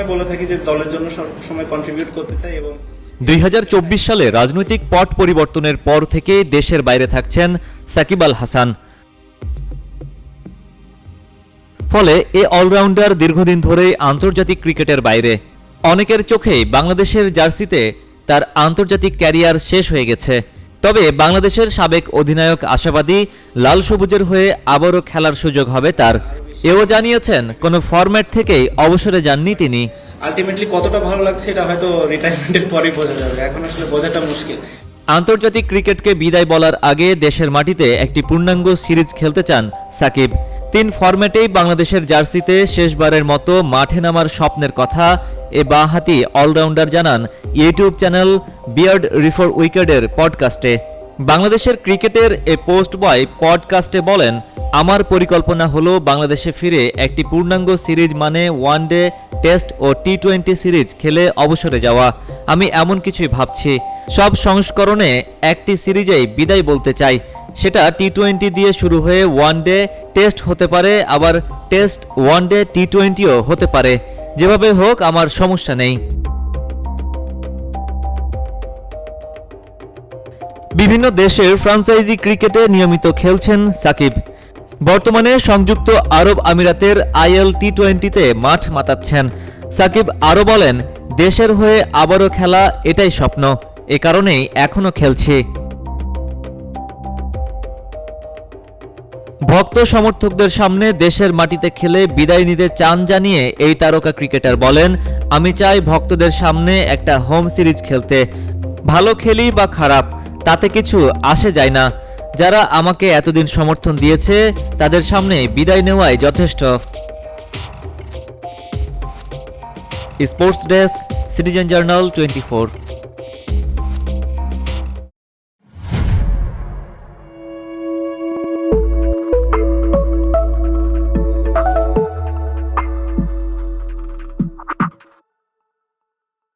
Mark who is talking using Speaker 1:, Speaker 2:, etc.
Speaker 1: সবসময় বলে থাকি যে দলের জন্য সবসময় কন্ট্রিবিউট করতে চাই এবং
Speaker 2: দুই সালে রাজনৈতিক পট পরিবর্তনের পর থেকে দেশের বাইরে থাকছেন সাকিব আল হাসান। ফলে এ অলরাউন্ডার দীর্ঘদিন ধরেই আন্তর্জাতিক ক্রিকেটের বাইরে। অনেকের চোখেই বাংলাদেশের জার্সিতে তার আন্তর্জাতিক ক্যারিয়ার শেষ হয়ে গেছে। তবে বাংলাদেশের সাবেক অধিনায়ক আশাবাদী লাল সবুজের হয়ে আবারও খেলার সুযোগ হবে তার। এও জানিয়েছেন কোনো ফরম্যাট থেকেই অবসরে যাননি তিনি।
Speaker 1: আলটিমেটলি কতটা ভালো লাগছে এটা হয়তো রিটায়ারমেন্টের পরেই বোঝা যাবে। এখন আসলে বোঝাটা মুশকিল।
Speaker 2: আন্তর্জাতিক ক্রিকেটকে বিদায় বলার আগে দেশের মাটিতে একটি পূর্ণাঙ্গ সিরিজ খেলতে চান সাকিব। তিন ফরম্যাটেই বাংলাদেশের জার্সিতে শেষবারের মতো মাঠে নামার স্বপ্নের কথা এ বাঁহাতি অলরাউন্ডার জানান ইউটিউব চ্যানেল বিয়ার্ড রিফর উইকেডের পডকাস্টে। বাংলাদেশের ক্রিকেটের এ পোস্ট বয় পডকাস্টে বলেন, আমার পরিকল্পনা হলো বাংলাদেশে ফিরে একটি পূর্ণাঙ্গ সিরিজ মানে ওয়ান ডে টেস্ট ও টি টোয়েন্টি সিরিজ খেলে অবসরে যাওয়া। আমি এমন কিছুই ভাবছি। সব সংস্করণে একটি সিরিজেই বিদায় বলতে চাই। সেটা টি টোয়েন্টি দিয়ে শুরু হয়ে ওয়ান ডে টেস্ট হতে পারে, আবার টেস্ট ওয়ান ডে টি টোয়েন্টিও হতে পারে। যেভাবে হোক, আমার সমস্যা নেই। বিভিন্ন দেশের ফ্রাঞ্চাইজি ক্রিকেটে নিয়মিত খেলছেন সাকিব। বর্তমানে সংযুক্ত আরব আমিরাতের আইএল টি টোয়েন্টিতে মাঠ মাতাচ্ছেন। সাকিব আরও বলেন, দেশের হয়ে আবারও খেলা এটাই স্বপ্ন। এ কারণেই এখনও খেলছি। ভক্ত সমর্থকদের সামনে দেশের মাটিতে খেলে বিদায় নিতে চান জানিয়ে এই তারকা ক্রিকেটার বলেন, আমি চাই ভক্তদের সামনে একটা হোম সিরিজ খেলতে। ভালো খেলি বা খারাপ তাতে কিছু আসে যায় না। যারা আমাকে এতদিন সমর্থন দিয়েছে, তাদের সামনে বিদায় নেওয়াই যথেষ্ট। Sports desk, citizen journal twenty